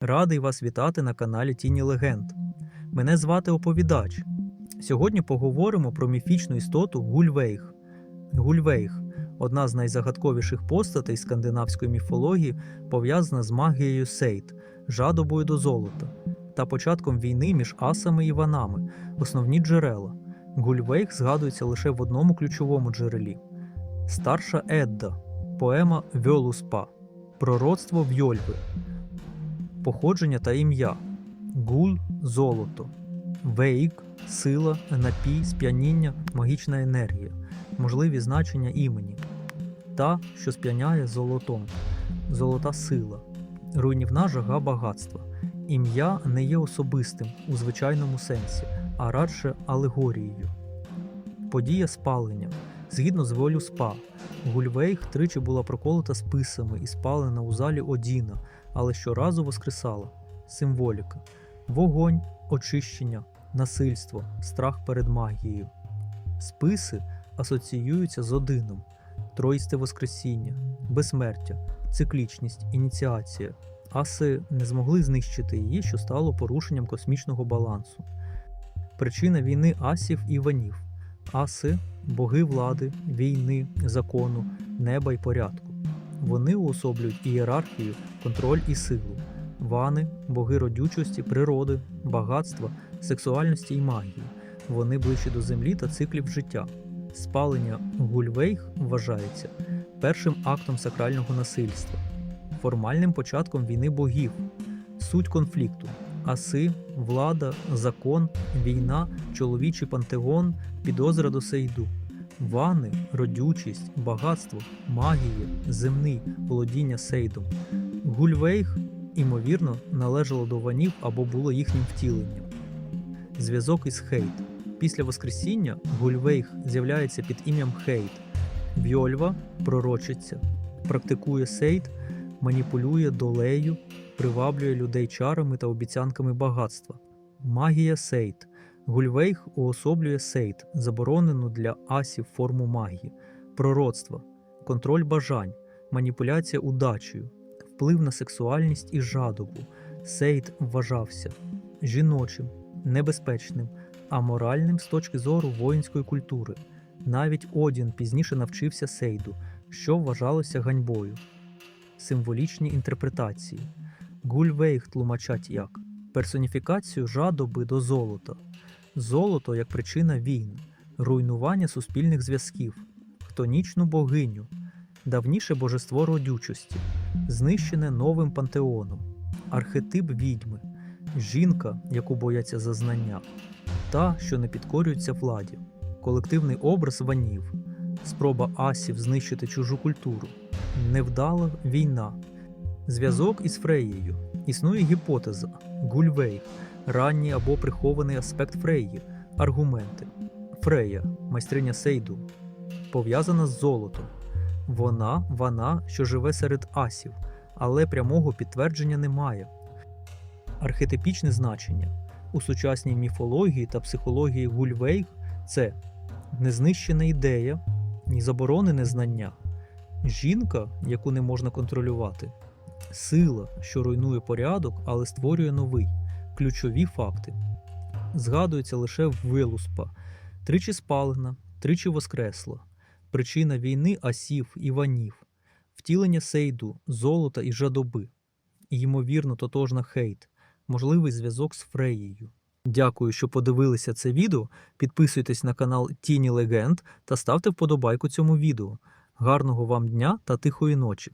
Радий вас вітати на каналі Тіні Легенд. Мене звати Оповідач. Сьогодні поговоримо про міфічну істоту Гульвейх. Гульвейх одна з найзагадковіших постатей скандинавської міфології, пов'язана з магією Сейт, жадобою до золота та початком війни між асами і ванами, основні джерела. Гульвейх згадується лише в одному ключовому джерелі: Старша Едда, поема Вьолуспа, пророцтво Вьольви, походження та ім'я, гуль золото, вейк сила, напій, сп'яніння, магічна енергія, можливі значення імені, та, що сп'яняє золотом, золота сила, руйнівна жага багатства. Ім'я не є особистим у звичайному сенсі, а радше алегорією. Подія спалення. Згідно з волю спа, Гульвейх тричі була проколота списами і спалена у залі Одіна, але щоразу воскресала. Символіка: вогонь, очищення, насильство, страх перед магією. Списи асоціюються з Одином, троїсте Воскресіння, безсмертя, циклічність, ініціація. Аси не змогли знищити її, що стало порушенням космічного балансу. Причина війни асів і ванів. Аси боги влади, війни, закону, неба й порядку. Вони уособлюють ієрархію, контроль і силу. Вани боги родючості, природи, багатства, сексуальності і магії. Вони ближче до землі та циклів життя. Спалення Гульвейх вважається першим актом сакрального насильства, формальним початком війни богів, суть конфлікту, аси, влада, закон, війна, чоловічий пантеон, підозра до Сейду. Вани, родючість, багатство, магія, земний, володіння Сейдом. Гульвейх, імовірно, належало до ванів або було їхнім втіленням. Зв'язок із Хейт. Після Воскресіння Гульвейх з'являється під ім'ям Хейт. Вьольва пророчиться, практикує Сейт, маніпулює долею, приваблює людей чарами та обіцянками багатства. Магія Сейт. Гульвейх уособлює Сейт, заборонену для асів форму магії, пророцтва, контроль бажань, маніпуляція удачею, вплив на сексуальність і жадобу. Сейт вважався жіночим, небезпечним, аморальним з точки зору воїнської культури. Навіть Одін пізніше навчився Сейду, що вважалося ганьбою. Символічні інтерпретації. Гульвейх тлумачать як персоніфікацію жадоби до золота, золото як причина війн, руйнування суспільних зв'язків, хтонічну богиню, давніше божество родючості, знищене новим пантеоном, архетип відьми, жінка, яку бояться за знання, та, що не підкорюється владі, колективний образ ванів, спроба асів знищити чужу культуру, невдала війна. Зв'язок із Фреєю. Існує гіпотеза Гульвейх, ранній або прихований аспект Фреї, аргументи. Фрея, майстриня Сейду, пов'язана з золотом. Вона, вона, що живе серед асів, але прямого підтвердження немає. Архетипічне значення у сучасній міфології та психології Гульвейх це незнищена ідея, ні заборонене знання, жінка, яку не можна контролювати, сила, що руйнує порядок, але створює новий, ключові факти. Згадується лише Вилуспа, тричі спалена, тричі воскресла, причина війни асів і ванів, втілення сейду, золота і жадоби, і, ймовірно, тотожна хейт, можливий зв'язок з Фреєю. Дякую, що подивилися це відео. Підписуйтесь на канал Тіні Легенд та ставте вподобайку цьому відео. Гарного вам дня та тихої ночі!